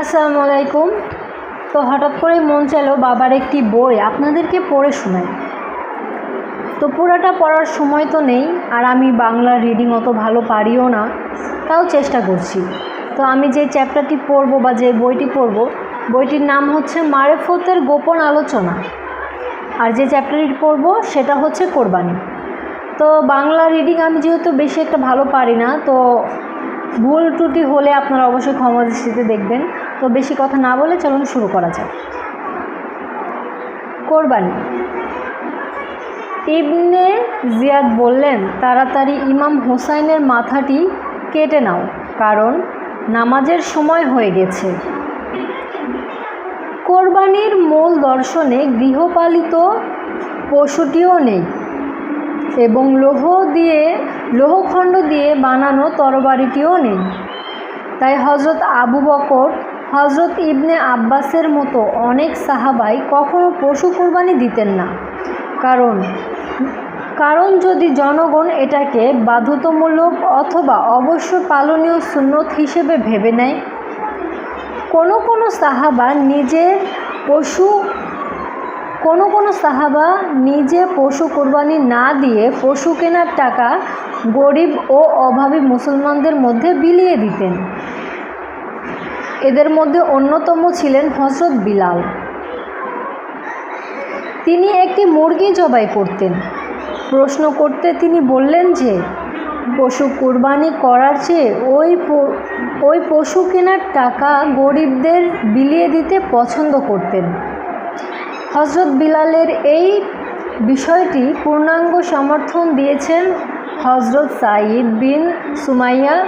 আসসালামু আলাইকুম তো হঠাৎ করেই মন চাইলো বাবার একটি বই আপনাদেরকে পড়ে শোনাই। তো পুরোটা পড়ার সময় তো নেই, আর আমি বাংলা রিডিং অত ভালো পারিও না, তাও চেষ্টা করছি। তো আমি যে চ্যাপ্টারটি পড়ব বা যে বইটি পড়ব, বইটির নাম হচ্ছে মারেফতের গোপন আলোচনা। আর যে চ্যাপ্টারটি পড়ব সেটা হচ্ছে কোরবানি। তো বাংলা রিডিং আমি যেহেতু বেশি একটা ভালো পারি না, তো ভুল ত্রুটি হলে আপনারা অবশ্যই ক্ষমা দৃষ্টিতে দেখবেন। তো বেশি কথা না বলে চলুন শুরু করা যাক। কোরবানি। ইবনে জিয়াদ বললেন, তাড়াতাড়ি ইমাম হোসাইনের মাথাটি কেটে নাও, কারণ নামাজের সময় হয়ে গেছে। কোরবানির মূল দর্শনে গৃহপালিত পশুটিও নেই এবং লোহ দিয়ে, লৌহখণ্ড দিয়ে বানানো তরবারিটিও নেই। তাই হজরত আবু বকর হজরত ইবনে আব্বাসের মতো অনেক সাহাবাই কখনো পশু কোরবানি দিতেন না। কারণ কারণ যদি জনগণ এটাকে বাধ্যতামূলক অথবা অবশ্য পালনীয় সুন্নত হিসেবে ভেবে নেয়, কোনো কোনো সাহাবা নিজে পশু, কোনো কোনো সাহাবা নিজে পশু কোরবানি না দিয়ে পশু কেনার টাকা গরিব ও অভাবী মুসলমানদের মধ্যে বিলিয়ে দিতেন। এদের মধ্যে অন্যতম ছিলেন হজরত বিলাল। তিনি একটি মুরগি জবাই করতেন। প্রশ্ন করতে তিনি বললেন যে, পশু কোরবানি করার চেয়ে ওই ওই পশু কেনার টাকা গরিবদের বিলিয়ে দিতে পছন্দ করতেন। হজরত বিলালের এই বিষয়টি পূর্ণাঙ্গ সমর্থন দিয়েছেন হজরত সাঈদ বিন সুমাইয়া,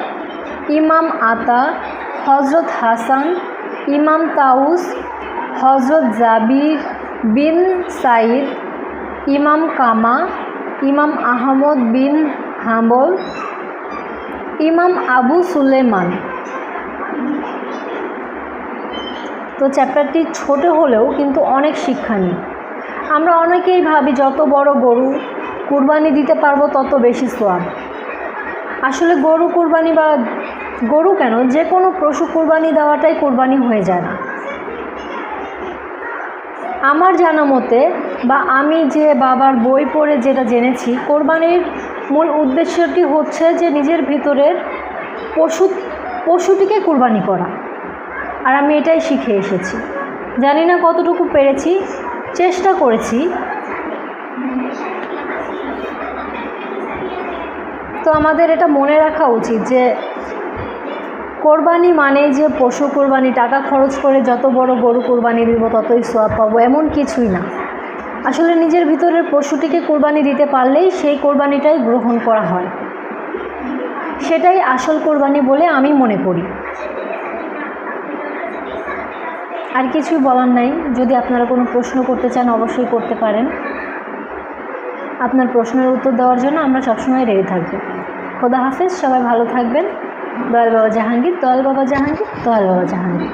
ইমাম আতা হজরত হাসান, ইমাম তাউস হজরত জাবির বিন সাঈদ, ইমাম কামা, ইমাম আহমদ বিন হাম্বল, ইমাম আবু সুলেমান। তো চ্যাপ্টারটি ছোট হলেও কিন্তু অনেক শিক্ষণীয় আমরা অনেকেই ভাবি যত বড় গরু কুরবানি দিতে পারব তত বেশি সোয়াব। আসলে গরু কুরবানি বা গরু কেন? যে কোনো পশু কুরবানি দেওয়াটাই কোরবানি হয়ে যায় না। আমার জানা মতে বা আমি যে বাবার বই পড়ে যেটা জেনেছি, কোরবানির মূল উদ্দেশ্যটি হচ্ছে যে নিজের ভিতরের পশু, পশুটিকে কোরবানি করা। আর আমি এটাই শিখে এসেছি। জানি না কতটুকু পেরেছি, চেষ্টা করেছি। তো আমাদের এটা মনে রাখা উচিত যে কোরবানি মানে যে পশু কোরবানি, টাকা খরচ করে যত বড় গরু কোরবানি দিব ততই সোয়াব পাবো, এমন কিছুই না। আসলে নিজের ভিতরের পশুটিকে কোরবানি দিতে পারলেই সেই কোরবানিটাই গ্রহণ করা হয়। সেটাই আসল কোরবানি বলে আমি মনে করি। আর কিছুই বলার নাই। যদি আপনারা কোনো প্রশ্ন করতে চান, অবশ্যই করতে পারেন। আপনার প্রশ্নের উত্তর দেওয়ার জন্য আমরা সবসময় রেডি থাকব খোদা হাফেজ, সবাই ভালো থাকবেন। दल बाबा जहांगीर दल बाबा जहांगीर दल बाबा जहांगीर।